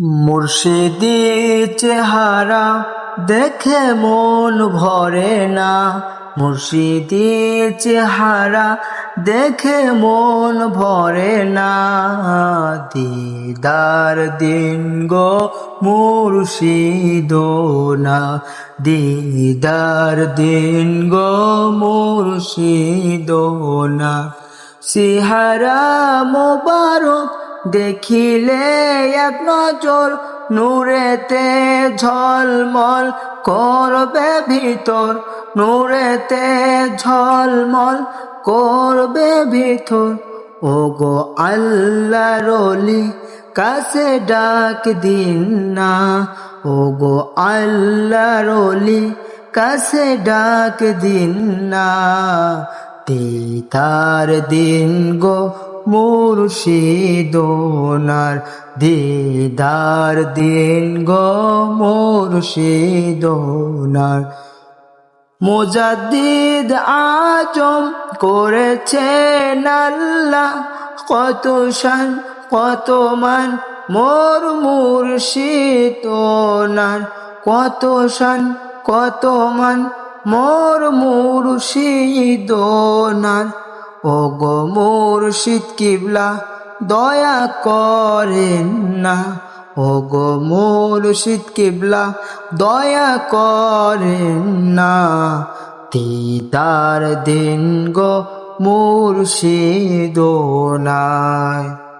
মুর্শিদি চেহারা দেখে মন ভরে না। মুর্শিদি চেহারা দেখে মন ভরে না। দিদার দিন গো মুর্শিদ না। দিদার দিন গো মুর্শিদ না। সিহারা মোবারক দেখিলে এক নজর, নূরেতে ঝলমল করবে ভিতর, নূরেতে ঝলমল করবে ভিতর। ও গো আল্লাহ রলি কাছে ডাক দিন না। ও গো আল্লাহ রলি কাছে ডাক দিন না। তিতার দিন গো মুর্শিদোনার দিদার দিন গো মুর্শিদোনার। মুজাদ্দিদ আজম করেছেন আল্লাহ, কত শান, কত মান, মোর মুর্শিদোনার। কত শান, কত মান, মোর মুর্শিদোনার। ও গো মুর্শিদ কিবলা, দয়া করেন না। ও গো মুর্শিদ কিবলা, দয়া করেন না। তিতার দিন গো মুর্শিদোনায়